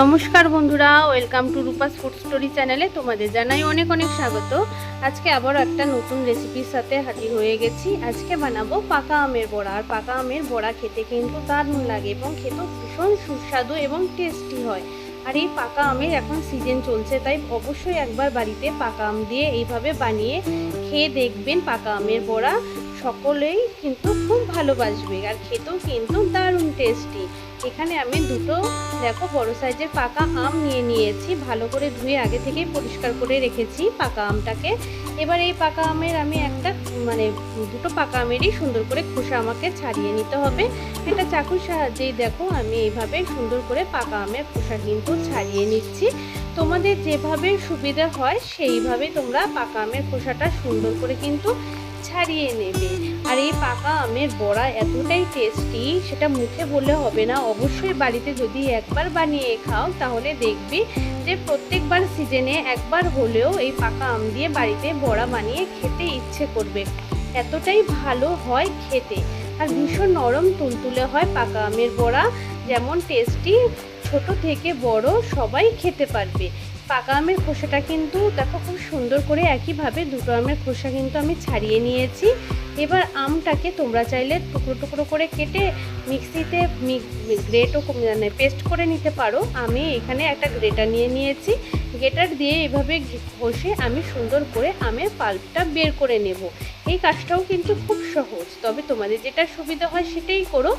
নমস্কার বন্ধুরা welcome to Rupa's food story চ্যানেলে তোমাদের জানাই অনেক অনেক স্বাগত। আজকে আবারও একটা নতুন রেসিপির সাথে হাজির হয়ে গেছি। আজকে বানাবো পাকা আমের বড়া। আর পাকা আমের বড়া খেতে কিন্তু দারুণ লাগে এবং খেতেও ভীষণ সুস্বাদু এবং টেস্টি হয়। আর এই পাকা আমের এখন সিজন চলছে, তাই অবশ্যই একবার বাড়িতে পাকা আম দিয়ে এইভাবে বানিয়ে খেয়ে দেখবেন পাকা আমের বড়া। সকলেই কিন্তু খুব ভালোবাসবে আর খেতেও কিন্তু দারুণ টেস্টি এখানে আমি দুটো, দেখো বড় সাইজের পাকা আম নিয়ে নিয়েছি, ভালো করে ধুয়ে আগে থেকেই পরিষ্কার করে রেখেছি পাকা আমটাকে। এবার এই পাকা আমের আমি একটা মানে দুটো পাকা আমেরই সুন্দর করে খোসা আমাকে ছাড়িয়ে নিতে হবে। এটা চাকুর সাহায্যেই দেখো আমি এইভাবে সুন্দর করে পাকা আমের খোসা কিন্তু ছাড়িয়ে নিচ্ছি। তোমাদের যেভাবে সুবিধা হয় সেইভাবে তোমরা পাকা আমের খোসাটা সুন্দর করে কিন্তু ছাড়িয়ে নেবে। আর এই পাকা আমের বড়া এতটাই টেস্টি সেটা মুখে বললে হবে না। অবশ্যই বাড়িতে যদি একবার বানিয়ে খাও, তাহলে দেখবি যে প্রত্যেকবার সিজনে একবার হলেও এই পাকা আম দিয়ে বাড়িতে বড়া বানিয়ে খেতে ইচ্ছে করবে। এতটাই ভালো হয় খেতে। আর ভীষণ নরম তুলতুলে হয় পাকা আমের বড়া। যেমন টেস্টি ছোট থেকে বড় সবাই খেতে পারবে। পাকা আমের খোসাটা কিন্তু দেখো খুব সুন্দর করে একইভাবে দুটো আমের খোসা কিন্তু আমি ছাড়িয়ে নিয়েছি। এবার আমটাকে তোমরা চাইলে টুকরো টুকরো করে কেটে মিক্সিতে গ্রেটও মানে পেস্ট করে নিতে পারো। আমি এখানে একটা গ্রেটার নিয়ে নিয়েছি। গ্রেটার দিয়ে এভাবে ঘষে আমি সুন্দর করে আমের পাল্পটা বের করে নেব। এই কাজটাও কিন্তু খুব সহজ। তবে তোমাদের যেটা সুবিধা হয় সেটাই করো।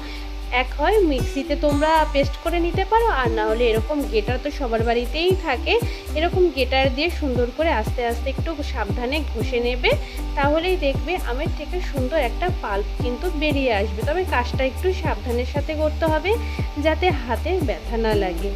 এক হয় মিক্সিতে তোমরা পেস্ট করে নিতে পারো, আর না হলে এরকম গেটার তো সবার বাড়িতেই থাকে। এরকম গেটার দিয়ে সুন্দর করে আস্তে আস্তে একটু সাবধানে ঘষে নেবে, তাহলেই দেখবে আমের থেকে সুন্দর একটা পাল্প কিন্তু বেরিয়ে আসবে। তবে কাজটা একটু সাবধানের সাথে করতে হবে, যাতে হাতে ব্যথা না লাগে।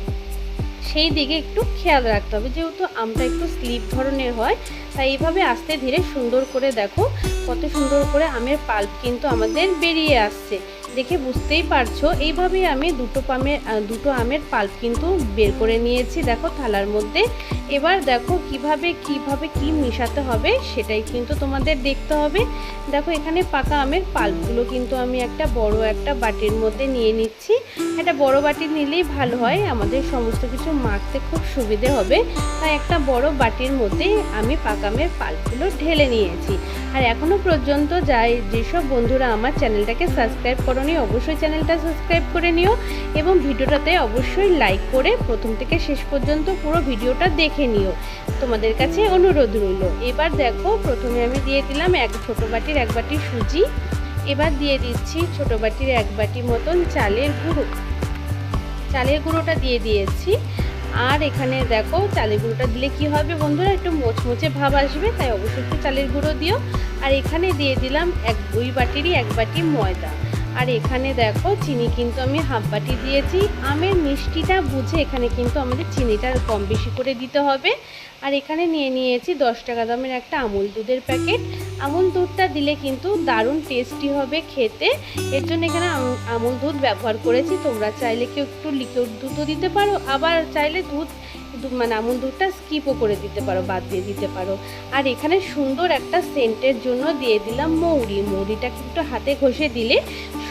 সেই দিকে একটু খেয়াল রাখতে হবে, যেহেতু আমটা একটু স্লিপ ধরনের হয় তাই এইভাবে আস্তে ধীরে সুন্দর করে দেখো কত সুন্দর করে আমের পাল্প কিন্তু আমাদের বেরিয়ে আসছে। দেখে বুঝতেই পারছ, এইভাবেই আমি দুটো পামের দুটো আমের পাল্প কিন্তু বের করে নিয়েছি দেখো থালার মধ্যে। এবার দেখো কীভাবে কীভাবে কি মিশাতে হবে সেটাই কিন্তু তোমাদের দেখতে হবে। দেখো এখানে পাকা আমের পাল্পগুলো কিন্তু আমি একটা বড় একটা বাটির মধ্যে নিয়ে নিচ্ছি। একটা বড় বাটি নিলেই ভালো হয়, আমাদের সমস্ত কিছু মাখতে খুব সুবিধে হবে। তাই একটা বড় বাটির মধ্যে আমি পাকা আমের পাল্পগুলো ঢেলে নিয়েছি। আর এখনও পর্যন্ত যাই, যেসব বন্ধুরা আমার চ্যানেলটাকে সাবস্ক্রাইব করনি, অবশ্যই চ্যানেলটা সাবস্ক্রাইব করে নিও এবং ভিডিওটাতে অবশ্যই লাইক করে প্রথম থেকে শেষ পর্যন্ত পুরো ভিডিওটা দেখে নিও। তোমাদের কাছে অনুরোধ রইল। এবার দেখো, প্রথমে আমি দিয়ে দিলাম এক ছোটো বাটির এক বাটি সুজি। এবার দিয়ে দিচ্ছি ছোটো বাটির এক বাটি মতন চালের গুঁড়ো। চালের গুঁড়োটা দিয়ে দিয়েছি। আর এখানে দেখো চালের গুঁড়োটা দিলে কি হবে বন্ধুরা? একটু মোচমোচে ভাব আসবে, তাই অবশ্যই একটু চালের গুঁড়ো দিও। আর এখানে দিয়ে দিলাম এক দুই বাটিরই এক বাটি ময়দা। আর এখানে দেখো চিনি কিন্তু আমি হাফ বাটি দিয়েছি। আমের মিষ্টিটা বুঝে এখানে কিন্তু আমাদের চিনিটা কম বেশি করে দিতে হবে। আর এখানে নিয়ে নিয়েছি দশ টাকা দামের একটা আমুল দুধের প্যাকেট। আমুল দুধটা দিলে কিন্তু দারুণ টেস্টি হবে খেতে। এর জন্য এখানে আমুল দুধ ব্যবহার করেছি। তোমরা চাইলে কেউ একটু লিকুইড দুধও দিতে পারো। আবার চাইলে দুধ মানে আমুল দুধটা স্কিপও করে দিতে পারো, বাদ দিয়ে দিতে পারো। আর এখানে সুন্দর একটা সেন্টের জন্য দিয়ে দিলাম মৌরি। মৌরিটা কিন্তু হাতে ঘষে দিলে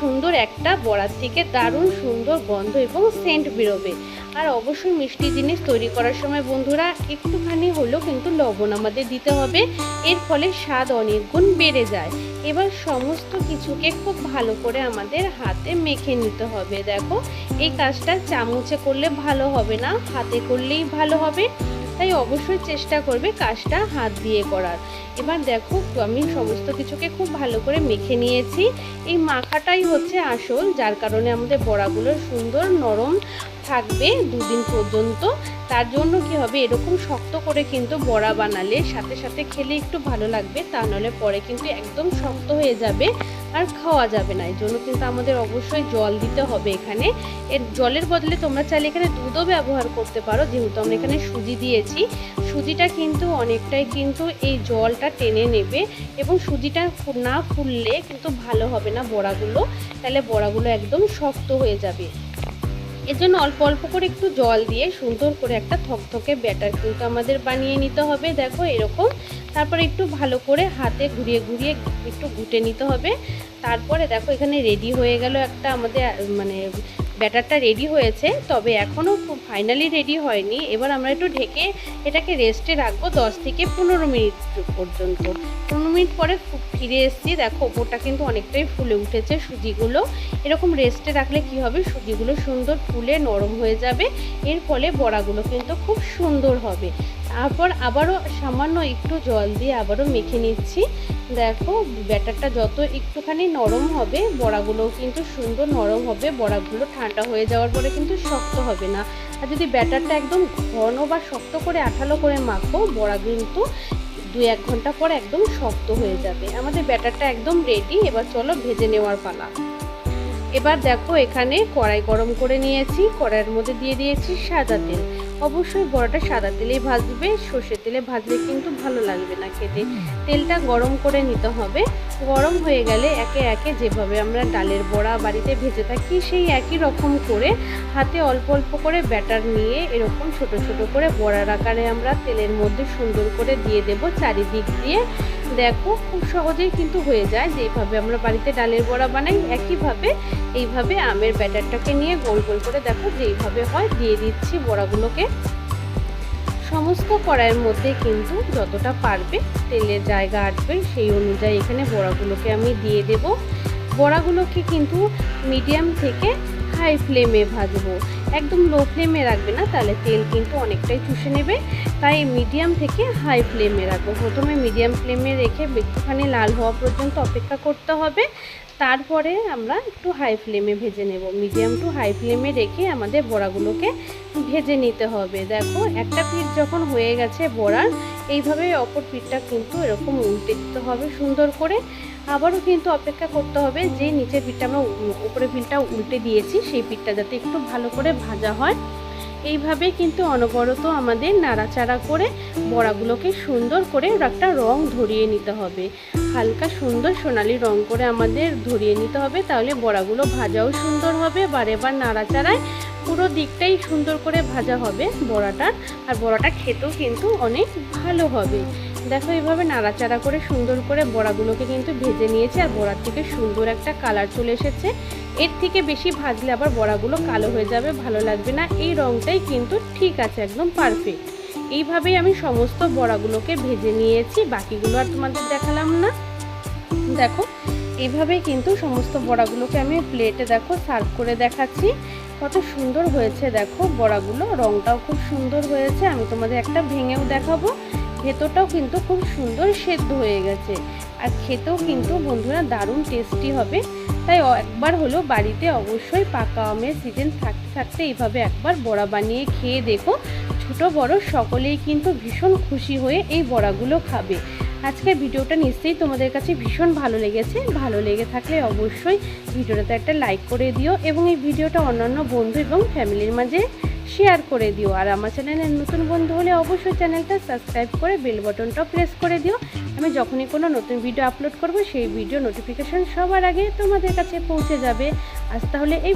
সুন্দর একটা বড়ার থেকে দারুণ সুন্দর গন্ধ এবং সেন্ট বেরোবে। আর অবশ্যই মিষ্টি জিনিস তৈরি করার সময় বন্ধুরা, একটুখানি হলেও কিন্তু লবণ আমাদের দিতে হবে। এর ফলে স্বাদ অনেক গুণ বেড়ে যায়। এবার সমস্ত কিছুকে খুব ভালো করে আমাদের হাতে মেখে নিতে হবে। দেখো, এই কাজটা চামচে করলে ভালো হবে না, হাতে করলেই ভালো হবে। তাই অবশ্যই চেষ্টা করবে কাজটা হাত দিয়ে করার। এবার দেখো, আমি সমস্ত কিছুকে খুব ভালো করে মেখে নিয়েছি। এই মাখাটাই হচ্ছে আসল, যার কারণে আমাদের বড়াগুলো সুন্দর নরম থাকবে দুদিন পর্যন্ত। তার জন্য কি হবে, এরকম শক্ত করে কিন্তু বড়া বানালে, সাথে সাথে খেলে একটু ভালো লাগবে, তা নাহলে পরে কিন্তু একদম শক্ত হয়ে যাবে আর খাওয়া যাবে না। এই জন্য কিন্তু আমাদের অবশ্যই জল দিতে হবে এখানে। এর জলের বদলে তোমরা চাইলে এখানে দুধও ব্যবহার করতে পারো, যেহেতু আমরা এখানে সুজি দিয়েছি। সুজিটা কিন্তু অনেকটাই কিন্তু এই জলটা টেনে নেবে এবং সুজিটা না ফুললে কিন্তু ভালো হবে না বড়াগুলো। তাহলে বড়াগুলো একদম শক্ত হয়ে যাবে। এর জন্য অল্প অল্প করে একটু জল দিয়ে সুন্দর করে একটা থকথকে ব্যাটার কিন্তু আমাদের বানিয়ে নিতে হবে, দেখো এরকম। তারপরে একটু ভালো করে হাতে ঘুরিয়ে ঘুরিয়ে একটু ঘুটে নিতে হবে। তারপরে দেখো এখানে রেডি হয়ে গেল একটা আমাদের মানে ব্যাটারটা রেডি হয়েছে, তবে এখনও ফাইনালি রেডি হয়নি। এবার আমরা একটু ঢেকে এটাকে রেস্টে রাখব দশ থেকে পনেরো মিনিট পর্যন্ত। মিনিট পরে ফিরে এসেছি। দেখো ওপরটা কিন্তু অনেকটাই ফুলে উঠেছে সুজিগুলো। এরকম রেস্টে রাখলে কি হবে? সুজিগুলো সুন্দর ফুলে নরম হয়ে যাবে। এর ফলে বড়াগুলো কিন্তু খুব সুন্দর হবে। তারপর আবারও সামান্য একটু জল দিয়ে আবারও মেখে নিচ্ছি। দেখো, ব্যাটারটা যত একটুখানি নরম হবে, বড়াগুলোও কিন্তু সুন্দর নরম হবে। বড়াগুলো ঠান্ডা হয়ে যাওয়ার পরে কিন্তু শক্ত হবে না। আর যদি ব্যাটারটা একদম ঘন বা শক্ত করে আঠালো করে মাখো, বড়া কিন্তু দু এক ঘণ্টা পর একদম শক্ত হয়ে যাবে। আমাদের ব্যাটারটা একদম রেডি এবার চলো ভেজে নেওয়ার পালা। এবার দেখো এখানে কড়াই গরম করে নিয়েছি, কড়াইয়ের মধ্যে দিয়ে দিয়েছি সাদা তেল। অবশ্যই বড়াটা সাদা তেলেই ভাজবে, সর্ষের তেলে ভাজলে কিন্তু ভালো লাগবে না খেতে। তেলটা গরম করে নিতে হবে। গরম হয়ে গেলে একে একে যেভাবে আমরা ডালের বড়া বাড়িতে ভেজে থাকি, সেই একই রকম করে হাতে অল্প অল্প করে ব্যাটার নিয়ে এরকম ছোট ছোট করে বড়ার আকারে আমরা তেলের মধ্যে সুন্দর করে দিয়ে দেব চারিদিক দিয়ে। দেখো খুব সহজেই কিন্তু হয়ে যায় যেভাবে আমরা বাড়িতে ডালের বড়া বানাই, একইভাবে এইভাবে আমের ব্যাটারটাকে নিয়ে গোল গোল করে দেখো যেইভাবে হয়, দিয়ে দিচ্ছি বড়াগুলোকে। সমস্ত কড়াইয়ের মধ্যে কিন্তু যতটা পারবে তেলের জায়গা আটবে সেই অনুযায়ী এখানে বড়াগুলোকে আমি দিয়ে দেব। বড়াগুলোকে কিন্তু মিডিয়াম থেকে হাই ফ্লেমে ভাজবো। একদম লো ফ্লেমে রাখবে না, তাহলে তেল কিন্তু অনেকটাই চুষে নেবে। তাই মিডিয়াম থেকে হাই ফ্লেমে রাখব। প্রথমে মিডিয়াম ফ্লেমে রেখে একটুখানি লাল হওয়া পর্যন্ত অপেক্ষা করতে হবে। তারপরে আমরা একটু হাই ফ্লেমে ভেজে নেব। মিডিয়াম টু হাই ফ্লেমে রেখে আমাদের বড়াগুলোকে ভেজে নিতে হবে। দেখো, একটা পিঠ যখন হয়ে গেছে বড়ার, এইভাবে অপর পিঠটা কিন্তু এরকম উল্টে হবে সুন্দর করে। আবারও কিন্তু অপেক্ষা করতে হবে যে নিচের পিঠটা আমরা উপরে পিঠটা উল্টে দিয়েছি, সেই পিঠটা যাতে একটু ভালো করে ভাজা হয়। এইভাবে কিন্তু অনবরত আমাদের নাড়াচাড়া করে বড়াগুলোকে সুন্দর করে একটা রং ধরিয়ে নিতে হবে। হালকা সুন্দর সোনালি রং করে আমাদের ধরিয়ে নিতে হবে, তাহলে বড়াগুলো ভাজাও সুন্দর হবে, বারে বার নাড়াচাড়ায় পুরো দিকটাই সুন্দর করে ভাজা হবে বড়াটা আর বড়াটা খেতেও কিন্তু অনেক ভালো হবে। দেখো এইভাবে নাড়াচাড়া করে সুন্দর করে বড়াগুলোকে কিন্তু ভেজে নিয়েছে আর বড়ার থেকে সুন্দর একটা কালার চলে এসেছে। এর থেকে বেশি ভাজলে আবার বড়াগুলো কালো হয়ে যাবে, ভালো লাগবে না। এই রংটাই কিন্তু ঠিক আছে, একদম পারফেক্ট এইভাবেই আমি সমস্ত বড়াগুলোকে ভেজে নিয়েছি, বাকিগুলো আর তোমাদের দেখালাম না। দেখো এইভাবেই কিন্তু সমস্ত বড়াগুলোকে আমি প্লেটে দেখো সার্ভ করে দেখাচ্ছি। কত সুন্দর হয়েছে দেখো বড়াগুলো, রংটাও খুব সুন্দর হয়েছে। আমি তোমাদের একটা ভেঙেও দেখাবো। ভেতরটাও কিন্তু খুব সুন্দর সেদ্ধ হয়ে গেছে। আর খেতেও কিন্তু বন্ধুরা দারুণ টেস্টি হবে। তাই একবার হলো বাড়িতে অবশ্যই পাকা আমের সিজন থাকতে থাকতে এইভাবে একবার বড়া বানিয়ে খেয়ে দেখো। ছোট, বড় সকলেই কিন্তু ভীষণ খুশি হয়ে এই বড়াগুলো খাবে। আজকের ভিডিওটা নিশ্চয়ই তোমাদের কাছে ভীষণ ভালো লেগেছে। ভালো লেগে থাকলে অবশ্যই ভিডিওটাতে একটা লাইক করে দিও এবং এই ভিডিওটা অন্যান্য বন্ধু এবং ফ্যামিলির মাঝে শেয়ার করে দিও। আর আমার চ্যানেলের নতুন বন্ধু হলে অবশ্যই চ্যানেলটা সাবস্ক্রাইব করে বেল বটনটা প্রেস করে দিও। আমি যখনই কোনো নতুন ভিডিও আপলোড করব, সেই ভিডিও নোটিফিকেশান সবার আগে তোমাদের কাছে পৌঁছে যাবে। আজ তাহলে এই